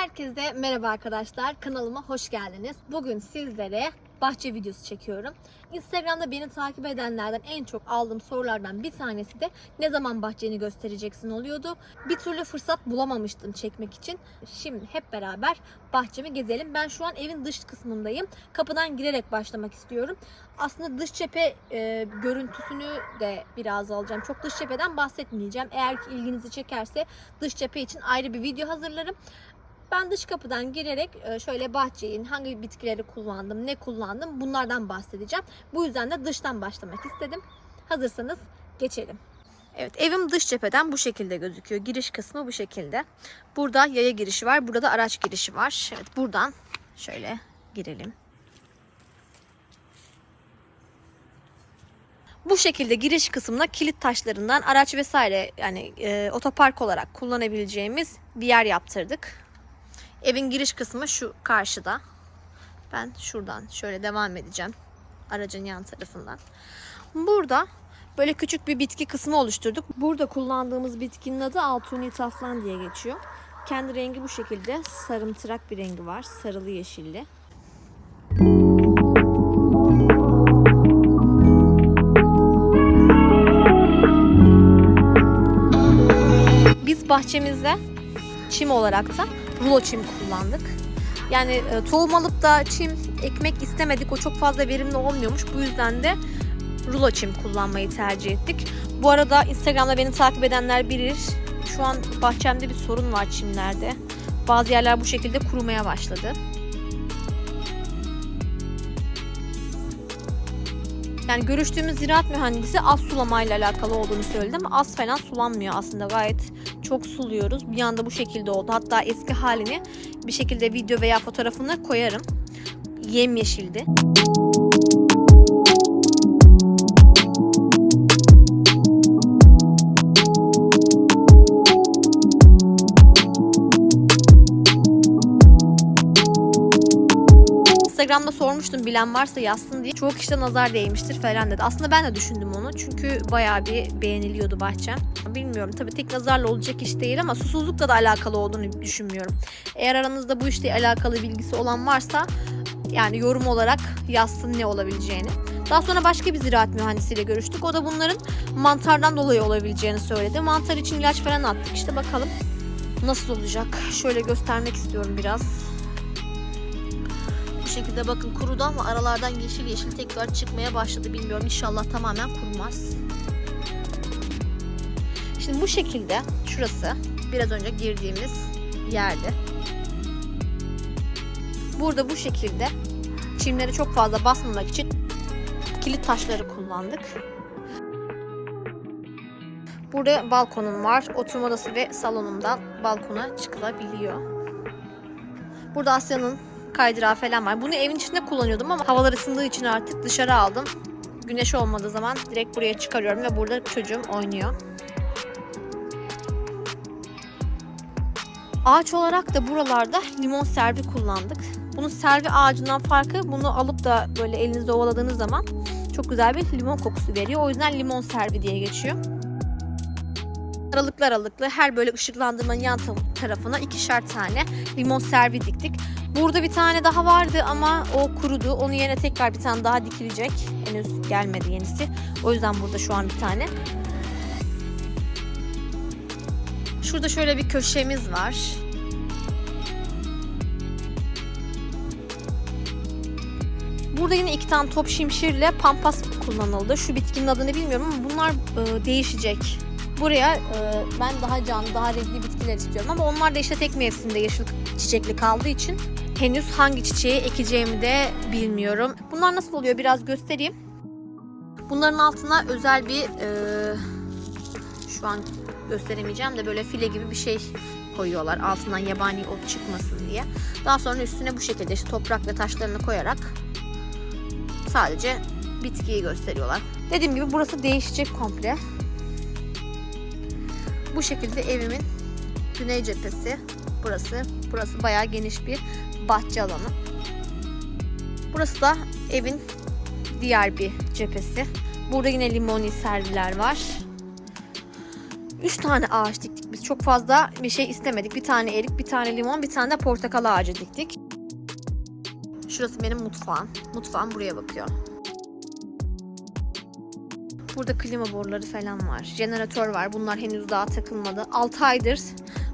Herkese merhaba arkadaşlar. Kanalıma hoş geldiniz. Bugün sizlere bahçe videosu çekiyorum. Instagram'da beni takip edenlerden en çok aldığım sorulardan bir tanesi de ne zaman bahçeni göstereceksin oluyordu. Bir türlü fırsat bulamamıştım çekmek için. Şimdi hep beraber bahçemi gezelim. Ben şu an evin dış kısmındayım. Kapıdan girerek başlamak istiyorum. Aslında dış cephe e, görüntüsünü de biraz alacağım. Çok dış cepheden bahsetmeyeceğim. Eğer ki ilginizi çekerse dış cephe için ayrı bir video hazırlarım. Ben dış kapıdan girerek e, şöyle bahçeyi, hangi bitkileri kullandım, ne kullandım bunlardan bahsedeceğim. Bu yüzden de dıştan başlamak istedim. Hazırsanız geçelim. Evet evim dış cepheden bu şekilde gözüküyor. Giriş kısmı bu şekilde. Burada yaya girişi var. Burada da araç girişi var. Evet buradan şöyle girelim. Bu şekilde giriş kısmına kilit taşlarından araç vesaire yani e, otopark olarak kullanabileceğimiz bir yer yaptırdık. Evin giriş kısmı şu karşıda. Ben şuradan şöyle devam edeceğim. Aracın yan tarafından. Burada böyle küçük bir bitki kısmı oluşturduk. Burada kullandığımız bitkinin adı Altuni taflan diye geçiyor. Kendi rengi bu şekilde sarımtırak bir rengi var. Sarılı yeşilli. Biz bahçemizde çim olarak da rulo çim kullandık. Yani e, tohum alıp da çim ekmek istemedik. O çok fazla verimli olmuyormuş. Bu yüzden de rulo çim kullanmayı tercih ettik. Bu arada Instagram'da beni takip edenler bilir. Şu an bahçemde bir sorun var çimlerde. Bazı yerler bu şekilde kurumaya başladı. Yani görüştüğümüz ziraat mühendisi az sulamayla alakalı olduğunu söyledi ama az falan sulanmıyor aslında gayet çok suluyoruz. Bir anda bu şekilde oldu. Hatta eski halini bir şekilde video veya fotoğrafını koyarım. Yemyeşildi. Instagram'da sormuştum bilen varsa yazsın diye. Çoğu kişide nazar değmiştir falan dedi. Aslında ben de düşündüm onu. Çünkü bayağı bir beğeniliyordu bahçem. Bilmiyorum tabii tek nazarla olacak iş değil ama susuzlukla da alakalı olduğunu düşünmüyorum. Eğer aranızda bu işle alakalı bilgisi olan varsa yani yorum olarak yazsın ne olabileceğini. Daha sonra başka bir ziraat mühendisiyle görüştük. O da bunların mantardan dolayı olabileceğini söyledi. Mantar için ilaç falan attık. İşte bakalım nasıl olacak. Şöyle göstermek istiyorum biraz. Şekilde bakın kurudu ama aralardan yeşil yeşil tekrar çıkmaya başladı. Bilmiyorum inşallah tamamen kurumaz. Şimdi bu şekilde şurası biraz önce girdiğimiz yerde. Burada bu şekilde çimleri çok fazla basmamak için kilit taşları kullandık. Burada balkonum var. Oturma odası ve salonumdan balkona çıkılabiliyor. Burada Asya'nın kaydırağı falan var. Bunu evin içinde kullanıyordum ama havalar ısındığı için artık dışarı aldım. Güneş olmadığı zaman direkt buraya çıkarıyorum ve burada çocuğum oynuyor. Ağaç olarak da buralarda limon servi kullandık. Bunun servi ağacından farkı bunu alıp da böyle elinizde ovaladığınız zaman çok güzel bir limon kokusu veriyor. O yüzden limon servi diye geçiyor. Aralıklı aralıklı her böyle ışıklandırmanın yan tarafına ikişer tane limon servi diktik. Burada bir tane daha vardı ama o kurudu. Onun yerine tekrar bir tane daha dikilecek. Henüz gelmedi yenisi. O yüzden burada şu an bir tane. Şurada şöyle bir köşemiz var. Burada yine iki tane top şimşirle pampas kullanıldı. Şu bitkinin adını bilmiyorum ama bunlar e, değişecek. Buraya e, ben daha canlı, daha renkli bitkiler istiyorum ama onlar da işte tek mevsimde yeşil çiçekli kaldığı için henüz hangi çiçeği ekeceğimi de bilmiyorum. Bunlar nasıl oluyor biraz göstereyim. Bunların altına özel bir e, şu an gösteremeyeceğim de böyle file gibi bir şey koyuyorlar altından yabani ot çıkmasın diye. Daha sonra üstüne bu şekilde işte toprak ve taşlarını koyarak sadece bitkiyi gösteriyorlar. Dediğim gibi burası değişecek komple. Bu şekilde evimin güney cephesi burası. Burası bayağı geniş bir bahçe alanı. Burası da evin diğer bir cephesi. Burada yine limoni serviler var. 3 tane ağaç diktik Biz çok fazla bir şey istemedik. Bir tane erik, bir tane limon, bir tane de portakal ağacı diktik. Şurası benim mutfağım. Mutfağım buraya bakıyor. Burada klima boruları falan var. Jeneratör var. Bunlar henüz daha takılmadı. 6 aydır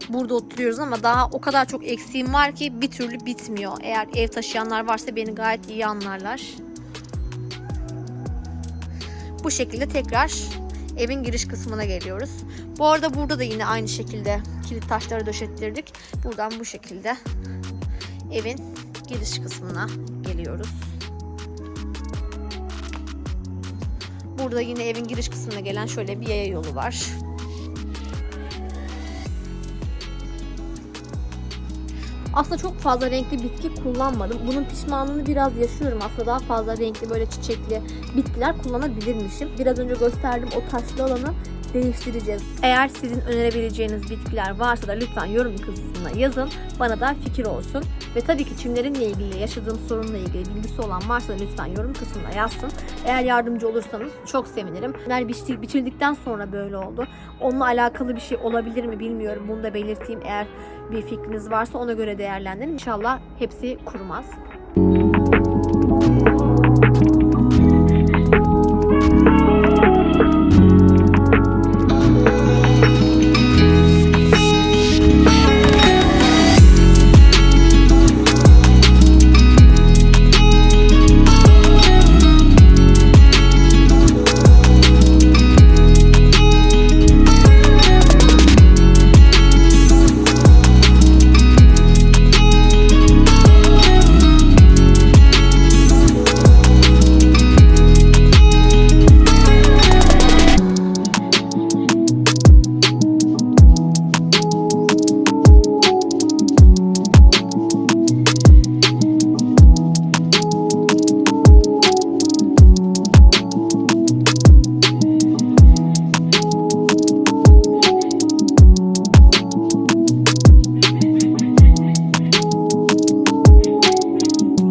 burada oturuyoruz ama daha o kadar çok eksiğim var ki bir türlü bitmiyor. Eğer ev taşıyanlar varsa beni gayet iyi anlarlar. Bu şekilde tekrar evin giriş kısmına geliyoruz. Bu arada burada da yine aynı şekilde kilit taşları döşettirdik. Buradan bu şekilde evin giriş kısmına geliyoruz. Burada yine evin giriş kısmına gelen şöyle bir yaya yolu var. Aslında çok fazla renkli bitki kullanmadım. Bunun pişmanlığını biraz yaşıyorum. Aslında daha fazla renkli böyle çiçekli bitkiler kullanabilirmişim. Biraz önce gösterdim o taşlı alanı değiştireceğiz. Eğer sizin önerebileceğiniz bitkiler varsa da lütfen yorum kısmına yazın. Bana da fikir olsun. Ve tabii ki çimlerinle ilgili, yaşadığım sorunla ilgili bilgisi olan varsa da lütfen yorum kısmına yazsın. Eğer yardımcı olursanız çok sevinirim. Bunlar biçil- biçildikten sonra böyle oldu. Onunla alakalı bir şey olabilir mi bilmiyorum. Bunu da belirteyim. Eğer bir fikriniz varsa ona göre değerlendirin. İnşallah hepsi kurumaz.